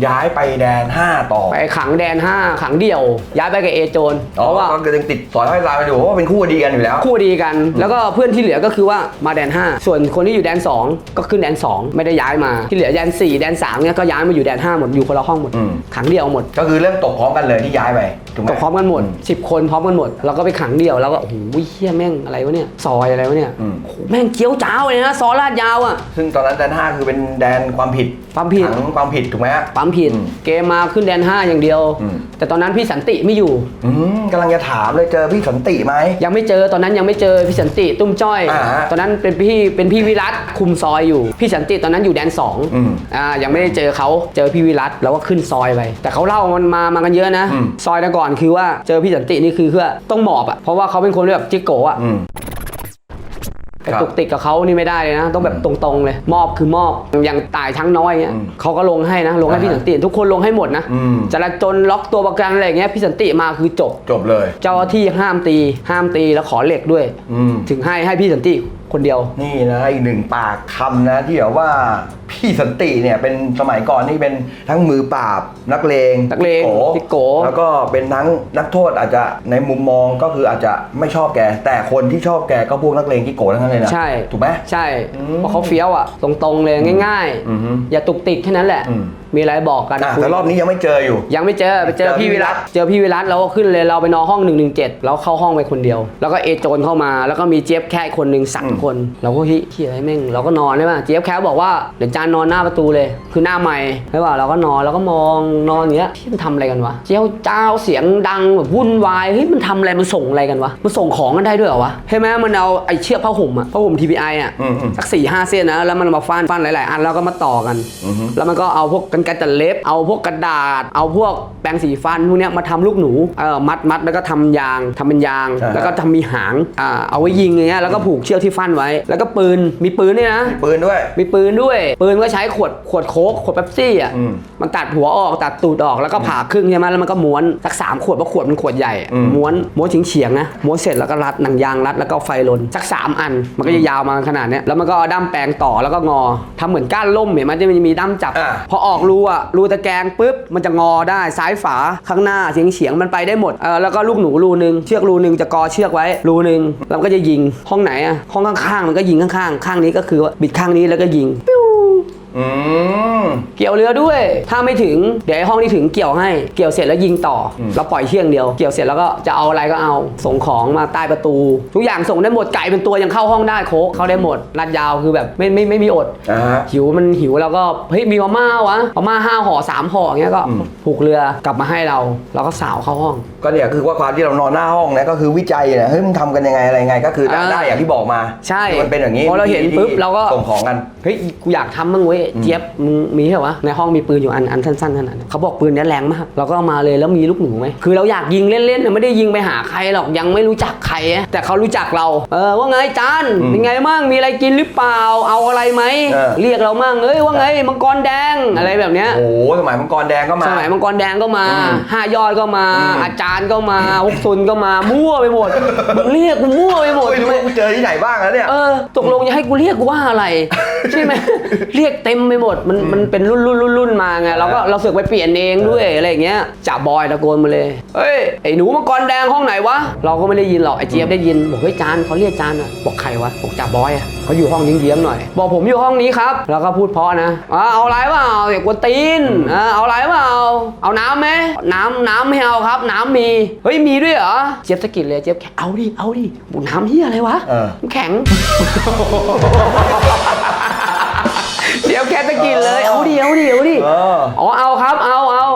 ย้ายไปแดน 5 ต่อ5ไปขังแดน 5 ขังเดี่ยว ย้ายไปกับเอโจนอ๋เพอราะว่าก็ยังติดสอยห้อยลายไปอยู่เพราะว่าเป็นคู่ดีกันอยู่แล้ว คู่ดีกัน แล้วก็เพื่อนที่เหลือก็คือว่ามาแดน 5 ส่วนคนที่อยู่แดน 2 ก็ขึ้นแดน 2 ไม่ได้ย้ายมาที่เหลือแดน 4 แดน3เนี่ยก็ย้ายมาอยู่แดน 5 หมดอยู่คนละห้องหมด อืม ขังเดี่ยวหมดก็คือเรื่องตกพร้อมกันเลยที่ย้ายไปถูกไหม ก็พร้อมกันหมด 10 คนพร้อมกันหมด เราก็ไปขังเดี่ยวแล้วก็โอ้โหเฮียแม่งอะไรวะเนี่ย ซอยอะไรวะเนี่ยอืม โอ้โหแม่งเกี้ยวจ้าวเลยนะซอยลาดยาวอะ ซึ่งตอนนั้นแดน5คือเป็นแดนความผิดความผิด ขังความผิดถูกไหมฮะ ปั๊มผิด อืมเกมมาขึ้นแดน 5 อย่างเดียว อืม แต่ตอนนั้นพี่สันติไม่อยู่ อืมกำลังจะถามเลยเจอพี่สันติไหม ยังไม่เจอตอนนั้นยังไม่เจอพี่สันติตุ้มจ้อย อ่าฮะตอนนั้นเป็นพี่เป็นพี่วิรัตคุมซอยอยู่ พี่สันติตอนนั้นอยู่แดน2อืมอ่ายังไม่ได้เจอเขาเจอพี่วิรัตแล้วก็ขึ้นซอยไปแต่เขาเล่ามันมามากันเยอะนะ อืม ซอยแต่ก่อนคือว่าเจอพี่สันตินี่คือเพื่อต้องหมอบอะเพราะว่าเขาเป็นคนที่แบบจิกโกะอะอืมแต่ครับตุกติกกับเขานี่ไม่ได้เลยนะ ต้องแบบตรงๆเลยมอบคือมอบอย่างตายทั้งน้อยเงี้ยอืมเขาก็ลงให้นะลงให้อ่าพี่สันติ ทุกคนลงให้หมดนะอืม จราจนล็อกตัวประกันอะไรอย่างเงี้ยพี่สันติมาคือจบ จบเลย เจ้าหน้าที่ห้ามตี ห้ามตีแล้วขอเหล็กด้วย อืม ถึงให้ให้พี่สันติ คนเดียว นี่นะอีกหนึ่งปากคำนะที่แบบว่าพี่สันติเนี่ยเป็นสมัยก่อนนี่เป็นทั้งมือปราบนักเลงนักเลงโติ๊กโกแล้วก็เป็นทั้งนักโทษอาจจะในมุมมองก็คืออาจจะไม่ชอบแก แต่คนที่ชอบแกก็พวกนักเลงที่โกทั้งนั้นเลยนะใช่ถูกไหมใช่อืมเพราะเขาเฟี้ยวอะตรงๆเลยง่ายอือฮึอย่าตุกติกแค่นั้นแหละอืมมีอะไรบอกกันอะคุยแต่รอบนี้ยังไม่เจออยู่ ยังไม่เจอไปเจอเจอพี่พี่วิรัตเจอพี่วิรัตเราก็ขึ้นเลยเราไปนอนห้อง 117 แล้วเข้าห้องไปคนเดียว แล้วก็เอโจนเข้ามา แล้วก็มีเจี๊ยบแค่คนหนึ่งสามอืมคน เราก็เฮ้ยเฮียไอ้แม่งเราก็นอนใช่ป่ะเจี๊ยบแค่บอกว่าเดี๋ยวจานนอนหน้าประตูเลย คือหน้าใหม่ใช่ป่ะเราก็นอนแล้วก็มองนอนอย่างเงี้ยพี่มันทำอะไรกันวะเจ้าเจ้าเสียงดังแบบวุ่นวายเฮ้ยมันทำอะไรมันส่งอะไรกันวะมันส่งของกันได้ด้วยเหรอวะใช่ไหมมันเอาไอ้เชือกผ้าห่มอะผ้าห่ม TPI อะอืมอืม สักสี่ห้าเส้นนะแล้วมันมาฟันฟันหลายๆ อันแล้วก็มาต่อกันอือฮึแล้วมันก็เอาพวกกันไกรตัดเล็บ เอาพวกกระดาษ เอาพวกแปรงสีฟันพวกเนี้ยมาทำลูกหนูเออมัดมัดแล้วก็ทำยางทำเป็นยางอ่าฮะแล้วก็ทำมีหางอ่าเอาไว้ยิงอย่างเงี้ยแล้วก็ผูกเชือกที่ฟันไว้ แล้วก็ปืนมีปืนด้วยนะมีปืนด้วย มีปืนด้วย ปืนก็ใช้ขวดขวดโค้กขวดเป๊ปซี่อะอืมมันตัดหัวออกตัดตูดออกแล้วก็ผ่าครึ่งใช่ไหมแล้วมันก็ม้วนสักสามขวดเพราะขวดมันขวดใหญ่อะอืมม้วนม้วนเฉียงเฉียงๆนะม้วนเสร็จแล้วก็รัดหนังยางรัดแล้วก็ไฟลนสักสามอัน มันก็จะยาวมาขนาดเนี้ยแล้วมันก็เอาด้ามแปรงต่อแล้วก็งอทำเหมือนก้านล่มเห็นไหมที่มันจะมีด้ามจับอ่าพอออกรูอะรูตะแกรงปุ๊บมันจะงอได้ซ้ายฝาข้างหน้าเฉียงเฉียงมันไปได้หมดเออแล้วก็ลูกหนูรูหนึ่งเชือกรูหนึ่งจะกอเชือกไว้รูหนึ่งแล้วก็จะยิงห้องไหนอะห้องข้างๆมันก็ยิงข้างๆข้างนี้ก็คือว่าบิดข้างนี้แล้วก็ยิงปิ้ว อืม เกี่ยวเรือด้วย ถ้าไม่ถึง เดี๋ยวไอ้ห้องที่ถึงเกี่ยวให้ เกี่ยวเสร็จแล้วยิงต่ออม เราปล่อยเที่ยงเดียว เกี่ยวเสร็จแล้วก็จะเอาอะไรก็เอา ส่งของมาใต้ประตู ทุกอย่างส่งได้หมด ไก่เป็นตัวยังเข้าห้องได้โคกเข้าได้หมดรัดยาวคือแบบไม่ไม่ไม่มีอด อ่าฮะ หิวมันหิวแล้วก็เฮ้ยมีมาม่าวะมาม่าห้าห่อสามห่ออย่างเงี้ยก็อืม ผูกเรือกลับมาให้เรา เราก็สาวเข้าห้อง ก็เนี่ยคือว่าความที่เรานอนหน้าห้องนะก็คือวิจัยนะเฮ้ยมึงทำกันยังไงอะไรยังไง ก็คือได้อ่าได้อย่างที่บอกมาใช่คือมันเป็นอย่างนี้พอเราเห็นที่ปุ๊บเราก็ ส่งของกัน เฮ้ยกูอยากทำบ้างเว้ยเจี๊ยบมึงมีเหรอวะในห้องมีปืนอยู่อันอันสั้นๆขนาดนั้นเขาบอกปืนเนี้ยแรงมากเราก็เอามาเลยแล้วมีลูกหนูไหมคือเราอยากยิงเล่นๆน่ะไม่ได้ยิงไปหาใครหรอกยังไม่รู้จักใครอะแต่เขารู้จักเรา เออว่าไงจานอืมเป็นไงมั่งมีอะไรกินหรือเปล่า เอาอะไรไหมเออเรียกเรามั่งเอ้ยว่าไงมังกรแดงอะไรแบบเนี้ยโอ้โหสมัยมังกรแดงก็มาสมัยมังกรแดงก็มาอืมห้ายอดก็มาอืมอาจารย์ก็มาฮุกซุนก็มามั่วไปหมดมึงเรียกกูมั่วไปหมดไม่รู้ว่ากูเจอที่ไหนบ้างแล้วเนี่ยเออตกลงจะให้กูเรียกกูว่าอะไรใช่ไหมเรียกเต็มไปหมดมันมันเป็นรุ่นรุ่นรุ่นรุ่นมาไงเราก็เราเสือกไปเปลี่ยนเองด้วยอะไรอย่างเงี้ยจ่าบอยตะโกนมาเลยเอ้ยไอ้หนูมังกรแดงห้องไหนวะเราก็ไม่ได้ยินหรอกไอ้เจี๊ยบได้ยินบอกเฮ้ยจานเขาเรียกจานอะบอกใครวะบอกจ่าบอยอะเขาอยู่ห้องเยื้องๆหน่อย บอกผมอยู่ห้องนี้ครับ แล้วก็พูดเพราะนะอ่าเอาอะไรเปล่าเด็กกวนตีนอ่าเอาอะไรเปล่าเอาน้ำไหมน้ำน้ำไม่เอาครับ น้ำมีเฮ้ยมีด้วยเหรอเจี๊ยบสะกิดเลยเจี๊ยบแค่เอาดิเอาดิบอกน้ำเฮียอะไรวะเออน้ำแข็ง เดี๋ยวแกตะกินเลย เอาดิเอาดิเอาดิเออ อ๋อเอาครับ เอาเอา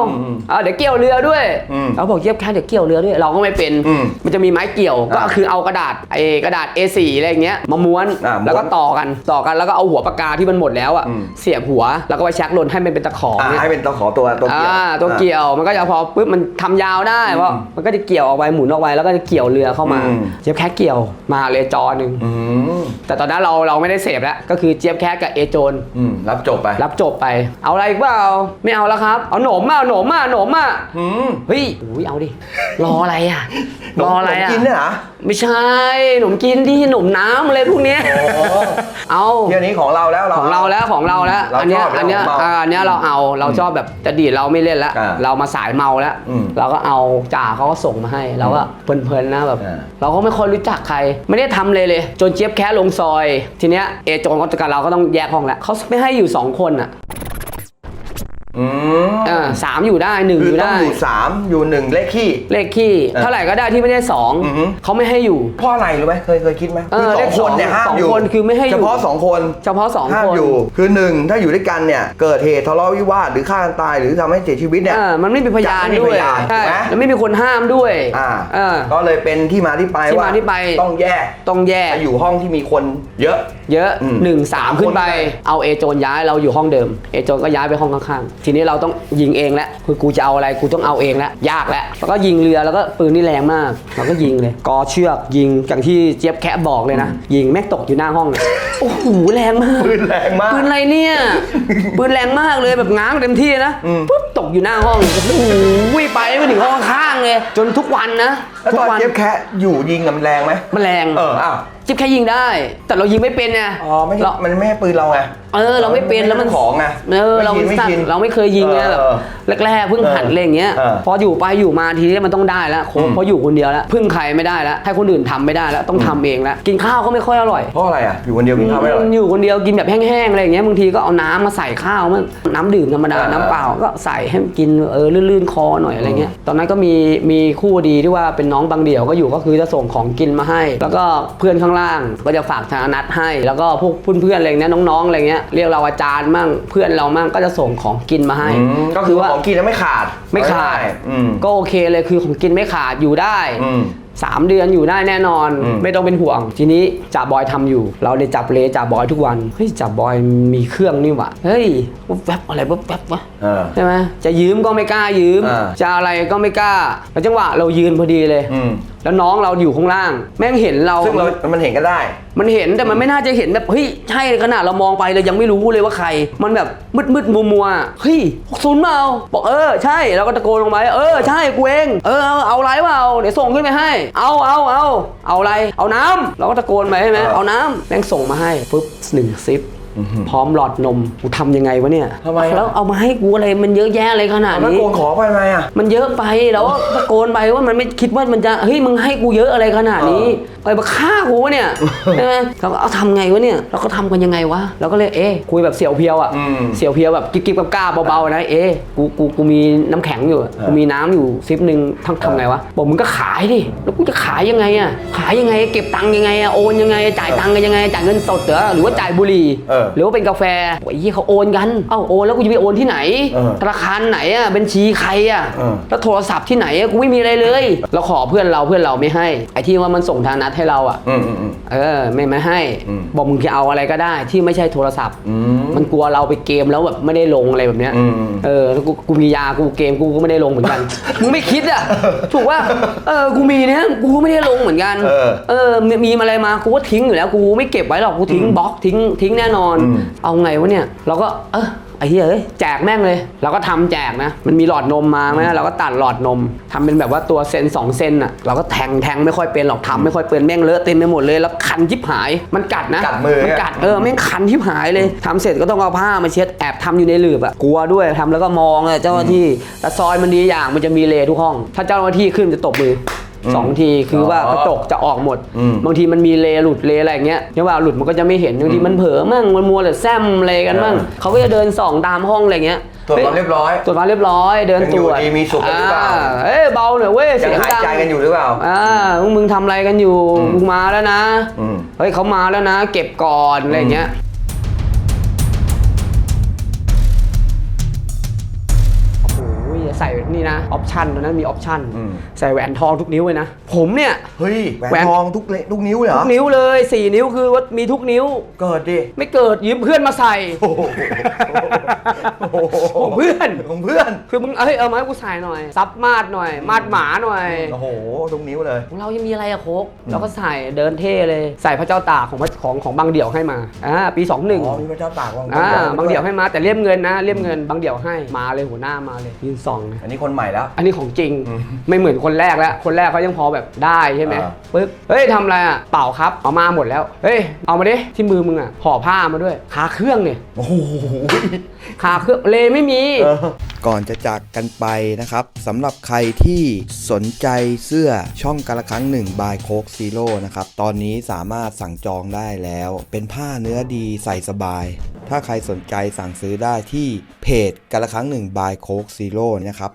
อืมเอาเดี๋ยวเกี่ยวเรือด้วยอืมเราบอกเยียบแค่เดี๋ยวเกี่ยวเรือด้วย เราก็ไม่เป็น อืมมันจะมีไม้เกี่ยว ก็อ่าคือเอากระดาษไอ้กระดาษ A4 อะไรอย่างเงี้ยมาม้วน อ่าม้วนแล้วก็ต่อกัน ต่อกันแล้วก็เอาหัวปากกาที่มันหมดแล้วอะ อืม เสียบหัว แล้วก็ไปชักลนให้มันเป็นตะขออ่าเนี่ย ให้เป็นตัวขอตัวตัวเกี่ยว อ่าตัวเกี่ยวมันก็จะพอปุ๊บมันทำยาวได้เพราะมันก็จะเกี่ยวออกไปหมุนออกไปแล้วก็จะเกี่ยวเรือเข้ามาอืม เจี๊ยบแค่เกี่ยวมาเลยจอหนึ่งอืมแต่ตอนนั้นเราเราไม่ได้เสพแล้วก็คือเจี๊ยบแค่กับเอโจนอืมรับจบไป รับจบไป เอาอะไรอีกเปล่าไม่เอาแล้วครับ เอาหนมมาเอาหนมมาหนมมอะอืมเฮ้ยอุ้ยเอาดิ รออะไรอะ รออะไรขนมอะกินเนี่ยเหรอไม่ใช่ขนมกินที่ขนมน้ำอะไรพวกเนี้ยอ๋อเอาเที่ยวนี้ของเราแล้วเราของเราแล้วของเราแล้วเราอันเนี้ยชอบอันเนี้ยเราเมาอ่าอันเนี้ยเราเอาเราชอบแบบจะดีดเราไม่เล่นแล้วอ่าเรามาสายเมาแล้วอืมเราก็เอาจ่าเขาก็ส่งมาให้เราก็เพลินๆนะแบบอ่าเราก็ไม่ค่อยรู้จักใคร ไม่ได้ทำเลยเลย จนเจี๊ยบแค่ลงซอย ทีเนี้ยเอโจนกับเราก็ต้องแยกห้องแล้วเขาไม่ให้อยู่สองคนอะ อืมอ่าสามอยู่ได้หนึ่งคืออยู่ต้องได้ อยู่สามอยู่หนึ่งเลขขี้ เลขขี้เออเท่าไหร่ก็ได้ที่ไม่ได้สองอือฮึ เขาไม่ให้อยู่ เพราะอะไรรู้ไหมเคยเคยคิดไหมเออคือสองคนเนี่ยเลขสองห้ามสองอยู่คนคือไม่ให้อยู่ เฉพาะสองคน เฉพาะสองห้ามคน อยู่ คือหนึ่งถ้าอยู่ด้วยกันเนี่ย เกิดเหตุทะเลาะวิวาทหรือฆ่ากันตายหรือทำให้เสียชีวิตเนี่ย อ่ามันไม่มีพยานจะไม่มีด้วยพยานใช่ถูกไหมแล้วไม่มีคนห้ามด้วยอ่า เออ ก็เลยเป็นที่มาที่ไปที่ว่ามาที่ไป ต้องแยกต้องแยก ไปอยู่ห้องที่มีคนเยอะเยอะอืมหนึ่งสามขึ้นไปคนไป เอาเอโจนย้ายเราอยู่ห้องเดิมเอโจนก็ย้ายไปห้องข้างๆ ทีนี้เราต้องยิงเองแล้วคือกูจะเอาอะไรกูต้องเอาเองแล้วยากแล้วแล้วก็ยิงเรือแล้วก็ปืนนี่แรงมาก เราก็ยิงเลยกอเชือกยิงอย่างที่เจี๊ยบแคะบอกเลยนะ ยิงแม่งตกอยู่หน้าห้องเลยโอ้โหแรงมาก ปืนแรงมาก ปืนอะไรเนี่ย ปืนแรงมากเลยแบบง้างเต็มที่นะอืมปุ๊บตกอยู่หน้าห้องโอ้โหไปไม่ถึงห้องข้างๆเลย จนทุกวันนะแล้วทุตกอนวัเจี๊ยบแคะอยู่ยิงกับมันแรงไหมมันแรง เอออ้าว จิ๊บแค่ยิงได้ แต่เรายิงไม่เป็นไงอ๋อไม่ใช่เรามันไม่ใช่ปืนเราไง เออเราไม่เป็นแล้วมันของไงเออเราไม่สั่นชินเราไม่เคยยิงไงเออแบบเออแรกๆเพิ่งหัดเอออะไรอย่างเงี้ยเออพออยู่ไปอยู่มาทีนี้มันต้องได้แล้วโค้ชอืมเพราะอยู่คนเดียวแล้วพึ่งใครไม่ได้แล้วให้คนอื่นทำไม่ได้แล้วต้องทำเองแล้วกินข้าวก็ไม่ค่อยอร่อยเพราะอะไรอะอยู่คนเดียวกินข้าวไม่อร่อยอยู่คนเดียวกินแบบแห้งๆอะไรอย่างเงี้ยบางทีก็เอาน้ำมาใส่ข้าวมันน้ำดื่มธรรมดาเออน้ำเปล่าก็ใส่ให้มันกินเออลื่นๆคอหน่อยอะไรเงี้ยตอนนั้นก็มีมีคู่ดีที่ว่าเป็นน้องบางเดี่ยวก็อยู่ก็คือจะส่งของกินมาให้ แล้วก็เพื่อนข้างล่างก็จะฝากธนัดให้ แล้วก็พวกเพื่อนๆอะไรเงี้ยน้องๆอะไรเงี้ยเรียกเราอาจารย์มั่งเพื่อนเรามั่งก็จะส่งของกินมาให้ อืมก็คือว่าของกินแล้วไม่ขาดไม่ขาดอืมก็โอเคเลยคือของกินไม่ขาดอยู่ได้ อืม สามเดือนอยู่ได้แน่นอน อืม ไม่ต้องเป็นห่วง ทีนี้จ่าบอยทำอยู่ เราเลยจับเลจ่าบอยทุกวันเฮ้ยจ่าบอยมีเครื่องนี่หว่ะเฮ้ยแวบอะไรแวบแวบวะ เออ ใช่ไหมจะยืมก็ไม่กล้ายืม อ่า จะอะไรก็ไม่กล้า แล้วจังหวะเรายืนพอดีเลย อืมแล้วน้องเราอยู่ข้างล่าง แม่งเห็นเรา ซึ่งเรามันเห็นก็ได้ มันเห็นแต่มันไม่น่าจะเห็นแบบเฮ้ยใช่ขนาดเรามองไปเรายังไม่รู้เลยว่าใคร มันแบบมืดมืดมัวมัวๆเฮ้ยหกศูนย์เปล่าบอกเออใช่เราก็ตะโกนลงไปเออใช่กูเองเออเอาเอาอะไรเปล่าเดี๋ยวส่งขึ้นไปให้เอาเอาเอาเอาอะไร เอาน้ำเราก็ตะโกนไปใช่ไหมเออเอาน้ำแม่งส่งมาให้ปุ๊บหนึ่งซิปพร้อมหลอดนมกูทำยังไงวะเนี่ยทำไมอะ แล้วเอามาให้กูอะไรมันเยอะแยะเลยขนาดแล้วนี้ โกนขอไปไหมอะ มันเยอะไปแล้วก็ตะโกนไปว่ามันไม่คิดว่ามันจะเฮ้ยมึงให้กูเยอะอะไรขนาดนี้ ไปมาฆ่ากูวะเนี่ยใช่ไหมเราก็เอาทำไงวะเนี่ยเราก็ทำกันยังไงวะเราก็เลยเอ๊ะคุยแบบเสี่ยวเพียวอะอืมเสี่ยวเพียวแบบกิ๊บกิ๊บกับก้าเบาๆนะเอ๊ะกูกูกูมีน้ำแข็งอยู่กูมีน้ำอยู่ซิปหนึ่งทำทำไงวะบอกมึงก็ขายดิแล้วกูจะขายยังไงอะขายยังไงเก็บตังค์ยังไงอะโอนยังไงจ่ายตังค์กันยังไงจ่ายเงินสดเหรอหรือว่าจ่ายบุหรี่เออหรือว่าเป็นกาแฟโอ้ยเขาโอนกันเอ้าโอนแล้วกูจะไปโอนที่ไหน เออ ธนาคารไหนอะบัญชีใครอะ เออ แล้วโทรศัพท์ที่ไหนอะกูไม่มีอะไรเลย เราขอเพื่อนเราเพื่อนเราไม่ให้ ไอ้ที่ว่ามันส่งทางนัดให้เราอะอืมอืมอืม เออไม่ไม่ให้ อืมบอกมึงจะเอาอะไรก็ได้ที่ไม่ใช่โทรศัพท์ อืมมันกลัวเราไปเกมแล้วแบบไม่ได้ลงอะไรแบบเนี้ยอืมอืม เออแล้วกูกูมียากูเกมกูก็ไม่ได้ลงเหมือนกัน มึงไม่คิดอะถูกว่าเออกูมีเนี่ยกูก็ไม่ได้ลงเหมือนกันเออเออมีมีอะไรมากูก็ทิ้งอยู่แล้ว กูไม่เก็บไว้หรอกกูทิ้งบล็อกทิ้งทิ้งแน่นอน อืม เอาไงวะเนี่ย เราก็เออไอ้เหี้ยเอ้ยแจกแม่งเลยเราก็ทำแจกนะ มันมีหลอดนมมาไหมเราก็ตัดหลอดนมทำเป็นแบบว่าตัวเซนสองเซนอะเราก็แทงแทงไม่ค่อยเป็นหรอกทำไม่ค่อยเป็นแม่งเลอะเต็มไปหมดเลยแล้วคันชิบหายมันกัดนะกัดมือมันกัดเออแม่งคันชิบหายเลยทำเสร็จก็ต้องเอาผ้ามาเช็ดแอบทำอยู่ในหลืบอะกลัวด้วยทำแล้วก็มองเลยเจ้าหน้าที่แต่ซอยมันดีอย่างมันจะมีเลทุกห้อง ถ้าเจ้าหน้าที่ขึ้นจะตบมืออม สองทีคือว่าอ๋อกระจกจะออกหมดอืมบางทีมันมีเลหลุดเลอะไรอย่างเงี้ยเนี่ยว่าหลุดมันก็จะไม่เห็นบางทีมันเผลอมั่งมันมัวแต่แซมอะไรกันมั่งเออเขาก็จะเดินส่องตามห้องอะไรเงี้ยตรวจความเรียบร้อย ตรวจความเรียบร้อย เดินยังตอรยู่วจดีมีสุขกันหรือเปล่าเอ้ยเบาหน่อยเว้ยยังเสียงหายดังใจกันอยู่หรือเปล่าอ่าพวกมึงทำอะไรกันอยู่อืมมึงมาแล้วนะอืมเฮ้ยเขามาแล้วนะ เก็บก่อนอะไรอย่างเงี้ย ใส่นี่นะออปชั่นตอนนั้นมีออปชั่นอืมใส่แหวนทองทุกนิ้วเลยนะ ผมเนี่ยเฮ้ยแหวนแหวนทองทุกเลทุกนิ้วเลยเหรทุอกนิ้วเลย 4 นิ้วคือว่ามีทุกนิ้ว เกิดดิไม่เกิดยืมเพื่อนมาใส่โอ้โหโอ้โหของเพื่อนของเพื่อนคือมึงเอ้ยเอามาให้กูใส่หน่อย ซับมาดหน่อย มาดหมาหน่อยโอ้โหทุกนิ้วเลยของเรายังมีอะไรอะโคกเราก็ใส่เดินเท่เลยใส่พระเจ้าตากของพระของของบางเดี่ยวให้มาอ่าปี21อ๋อมีพระเจ้าตากวางอ่าไว้บางเดี่ยวให้มาแต่เลี่ยมเงินนะเลี่ยมเงินบางเดี่ยวให้มาเลยหัวหน้ามาเลยยืนส่องเลย อันนี้คนใหม่แล้ว อันนี้ของจริงไม่เหมือนคนแรกแล้ว คนแรกเขายังพอแบบได้ใช่ไหมอ่า ปึ๊บเฮ้ยทำอะไรอะเปล่าครับเอามาหมดแล้วเฮ้ยเอามาดิที่มือมึงอะห่อผ้ามาด้วยคาเครื่องเนี่ยโอ้โหคาเครื่องเลไม่มี ก่อนจะจากกันไปนะครับสำหรับใครที่สนใจเสื้อช่องกาละครั้งหนึ่งบายโคกซีโร่นะครับ ตอนนี้สามารถสั่งจองได้แล้ว เป็นผ้าเนื้อดีใส่สบาย ถ้าใครสนใจสั่งซื้อได้ที่เพจกาละครั้งหนึ่งบายโคกซีโร่ครับ